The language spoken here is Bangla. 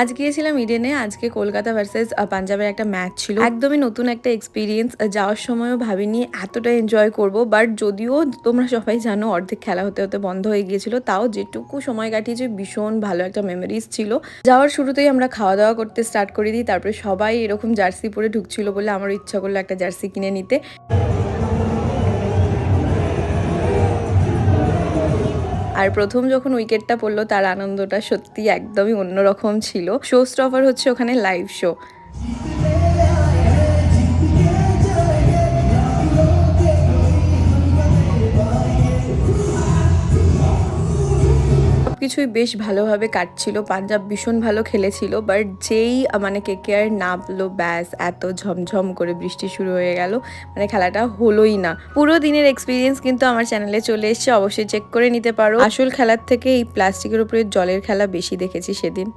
আজ গিয়েছিলাম ইডেনে, আজকে কলকাতা ভার্সেস পাঞ্জাবের একটা ম্যাচ ছিল। একদমই নতুন একটা এক্সপিরিয়েন্স যাওয়ার সময়ও ভাবিনি এতটা এনজয় করব বাট যদিও তোমরা সবাই জানো অর্ধেক খেলা হতে হতে বন্ধ হয়ে গিয়েছিল, তাও যেটুকু সময় কাটিয়েছে ভীষণ ভালো একটা মেমোরিজ ছিল। যাওয়ার শুরুতেই আমরা খাওয়া দাওয়া করতে স্টার্ট করে দিই, তারপরে সবাই এরকম জার্সি পরে ঢুকছিল বলে আমার ইচ্ছা করল একটা জার্সি কিনে নিতে। আর প্রথম যখন উইকেটটা পড়ল, তার আনন্দটা সত্যি একদমই অন্যরকম ছিল। শো স্টপার হচ্ছে ওখানে লাইভ শো সবকিছুই বেশ ভালোভাবে কাটছিল। পাঞ্জাব ভীষণ ভালো খেলেছিল বাট যেই মানে কে কে আর নামলো, ব্যাস, এত ঝমঝম করে বৃষ্টি শুরু হয়ে গেল। মানে খেলাটা হলোই না। পুরো দিনের এক্সপিরিয়েন্স কিন্তু আমার চ্যানেলে চলে এসছে, অবশ্যই চেক করে নিতে পারো। আসল খেলার থেকে এই প্লাস্টিকের উপরে জলের খেলা বেশি দেখেছি সেদিন।